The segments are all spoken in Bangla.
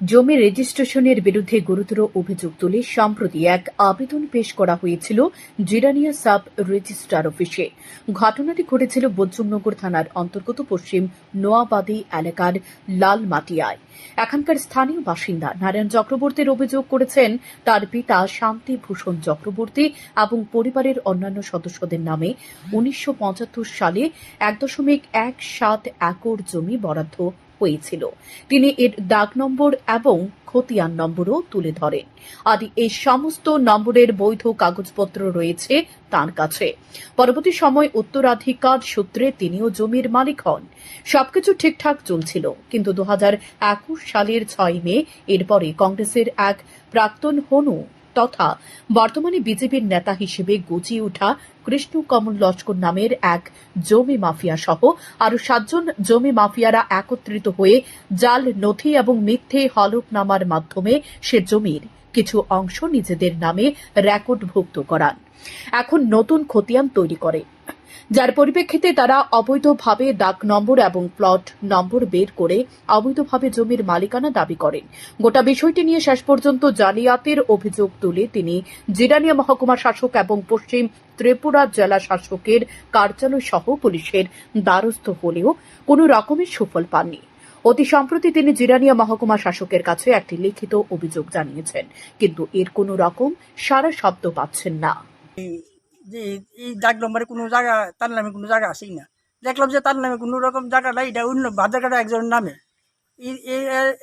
জমি রেজিস্ট্রেশনের বিরুদ্ধে গুরুতর অভিযোগ তুলে সম্প্রতি এক আবেদন পেশ করা হয়েছিল জিরানিয়া সাব রেজিস্ট্রার অফিসে। ঘটনাটি ঘটেছিল বজ্রমনগর থানার অন্তর্গত পশ্চিম নোয়াবাদী এলাকার লালমাটিয়ায়। এখানকার স্থানীয় বাসিন্দা নারায়ণ চক্রবর্তীর অভিযোগ করেছেন, তার পিতা শান্তি ভূষণ চক্রবর্তী এবং পরিবারের অন্যান্য সদস্যদের নামে উনিশশো পঁচাত্তর সালে এক দশমিক এক সাত একর জমি বরাদ্দ হয়েছিল। তিনি এর দাগ নম্বর এবং খতিয়ান নম্বরও তুলে ধরেন। আর এই সমস্ত নম্বরের বৈধ কাগজপত্র রয়েছে তার কাছে। পরবর্তী সময় উত্তরাধিকার সূত্রে তিনিও জমির মালিক হন। সবকিছু ঠিকঠাক চলছিল, কিন্তু দু হাজার একুশ সালের ছয় মে এরপরে কংগ্রেসের এক প্রাক্তন হনু তথা বর্তমানে বিজেপির নেতা হিসেবে গজিয়ে ওঠা কৃষ্ণ কমল লস্কর নামের এক জমি মাফিয়া সহ আরও সাতজন জমি মাফিয়ারা একত্রিত হয়ে জাল, নথি এবং মিথ্যে হলফনামার মাধ্যমে সে জমির কিছু অংশ নিজেদের নামে রেকর্ডভুক্ত করান। এখন নতুন খতিয়ান তৈরি করে। যার পরিপ্রেক্ষিতে তারা অবৈধভাবে দাগ নম্বর এবং প্লট নম্বর বের করে অবৈধভাবে জমির মালিকানা দাবি করেন। গোটা বিষয়টি নিয়ে শেষ পর্যন্ত জালিয়াতের অভিযোগ তুলে তিনি জিরানিয়া মহকুমা শাসক এবং পশ্চিম ত্রিপুরা জেলা শাসকের কার্যালয় সহ পুলিশের দ্বারস্থ হলেও কোনো রকমের সুফল পাননি। অতি সম্প্রতি তিনি জিরানিয়া মহকুমা শাসকের কাছে একটি লিখিত অভিযোগ জানিয়েছেন, কিন্তু এর কোনো রকম সারা শব্দ পাচ্ছেন না। যে এই দাগ নম্বরে কোনো জায়গা, তার নামে কোনো জায়গা আছেই না। দেখলাম যে তার নামে কোনো রকম জায়গা নাই, এটা অন্য বাজার কাটা একজনের নামে।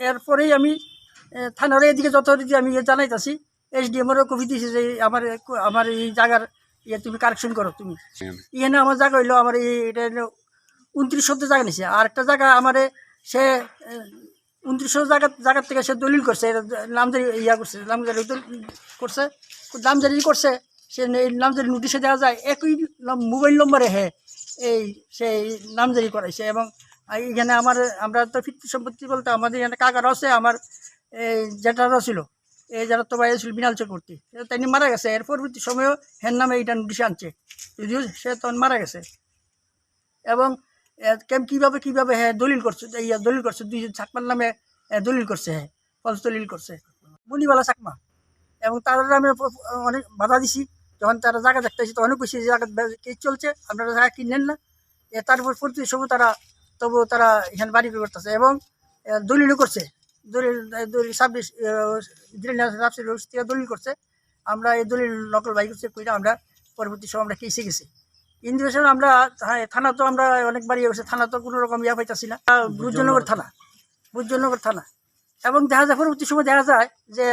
এরপরেই আমি থানার এদিকে যথারীতি আমি ইয়ে জানাইতেছি এস ডি এমরও কপি দিয়েছে যে আমার আমার এই জায়গার ইয়ে তুমি কারেকশন করো তুমি। এখানে আমার জায়গা হইল আমার এই, এটা উনত্রিশ শব্দ জায়গা নিছে। আর একটা জায়গা আমারে সে উনত্রিশশো জায়গা জায়গার থেকে সে দলিল করছে নামজারি ইয়া করছে, নামজারি করছে নামজারি করছে। সে এই নামজারি নোটিশে দেওয়া যায়, একই মোবাইল নম্বরে হে, এই সেই নামজারি করাইছে এবং এইখানে আমার, আমরা তো ফিরতি সম্পত্তি বলতে আমাদের এখানে কাকার আছে, আমার এই জেঠারও ছিল, এই যারা তো বাইরে ছিল বিনাল চক্রবর্তী তিনি মারা গেছে, এর পরবর্তী সময়েও হের নামে এইটা নোটিশ আনছে, যদিও সে তখন মারা গেছে। এবং কেম কীভাবে, কীভাবে হ্যাঁ দলিল করছে ইয়া দলিল করছে দুই চাকমার নামে দলিল করছে হ্যাঁ ফলস দলিল করছে মণিবালা চাকমা। এবং তার নামে অনেক বাধা দিছি যখন তারা জায়গা দেখতেছি তখনও কইছি যে জায়গা কেস চলছে আপনারা জায়গা কিনেন না? এ, তারপর প্রতি সময় তারা তবু তারা এখানে বাড়ি করতেছে এবং এ, দলিলও করছে। দলিল দলিল সাবডিস থেকে দলিল করছে। আমরা এই দলিল নকল বাই করছে কইরা আমরা পরবর্তী সময় আমরা কেসে গেছি। ইন্ডিভিজুয়াল আমরা থানা তো আমরা অনেকবার ইয়ে করছি থানা তো কোনো রকম ইয়া পাইতাছি না। বুজনগর থানা বুজনগর থানা। এবং দেখা যায় পরবর্তী সময় দেখা যায় যে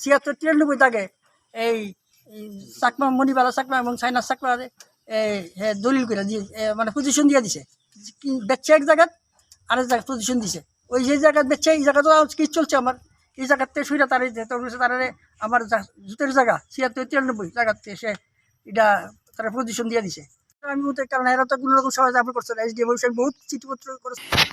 ছিয়াত্তর তিরানব্বই দাগে এই চাকমা মণিবালা চাকমা এবং সাইনাস চাকমা এই হ্যাঁ দলিল করে দিয়ে মানে পজিশন দিয়ে দিছে। বেচছে এক জায়গাত, আরেক জায়গায় পজিশন দিছে। ওই যে জায়গায় বেচছে, এই জায়গা তো কি চলছে আমার? এই জায়গাতে শুইরা তার তোর তারে আমার জুতের জায়গা, ছিয়াত্তর, তিরানব্বই জায়গাতে সে এটা তারা পজিশন দিয়ে দিছে।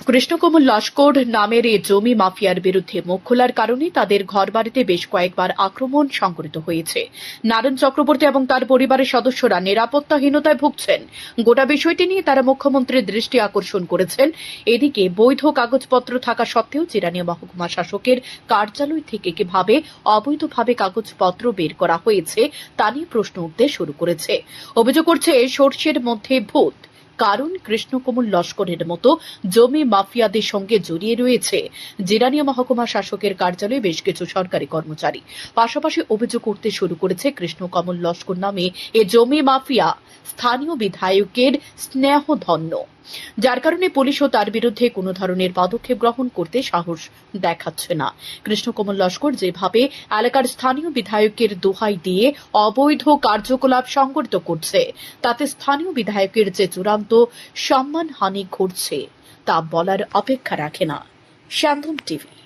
কৃষ্ণকমল লস্কর নামের এই জমি মাফিয়ার বিরুদ্ধে মুখ খোলার কারণে তাদের ঘরবাড়িতে বেশ কয়েকবার আক্রমণ সংঘটিত হয়েছে। নারায়ণ চক্রবর্তী এবং তার পরিবারের সদস্যরা নিরাপত্তাহীনতায় ভুগছেন। গোটা বিষয়টি নিয়ে তারা মুখ্যমন্ত্রীর দৃষ্টি আকর্ষণ করেছেন। এদিকে বৈধ কাগজপত্র থাকা সত্ত্বেও চিরানিয়া মহকুমা শাসকের কার্যালয় থেকে কীভাবে অবৈধভাবে কাগজপত্র বের করা হয়েছে, তা নিয়ে প্রশ্ন উঠতে শুরু করেছে। অভিযোগ করছে, সর্ষের মধ্যে ভূত, কারণ কৃষ্ণকমল লস্করের মতো জমি মাফিয়াদের সঙ্গে জড়িয়ে রয়েছে। জিরানীয় মহকুমা শাসকের কার্যালয়ে বেশ কিছু সরকারি কর্মচারী। পাশাপাশি অভিযোগ করতে শুরু করেছে কৃষ্ণকমল লস্কর নামে এ জমি মাফিয়া। স্থানীয় বিধায়কের স্নেহধন্য। যার কারণে পুলিশও তার বিরুদ্ধে কোনো ধরনের পদক্ষেপ গ্রহণ করতে সাহস দেখাচ্ছে না। কৃষ্ণকমল লস্কর যেভাবে এলাকার স্থানীয় বিধায়কের দোহাই দিয়ে অবৈধ কার্যকলাপ সংগঠিত করছে, তাতে স্থানীয় বিধায়কের যে চূড়ান্ত সম্মানহানি ঘটছে তা বলার অপেক্ষা রাখে না। শান্তন টিভি।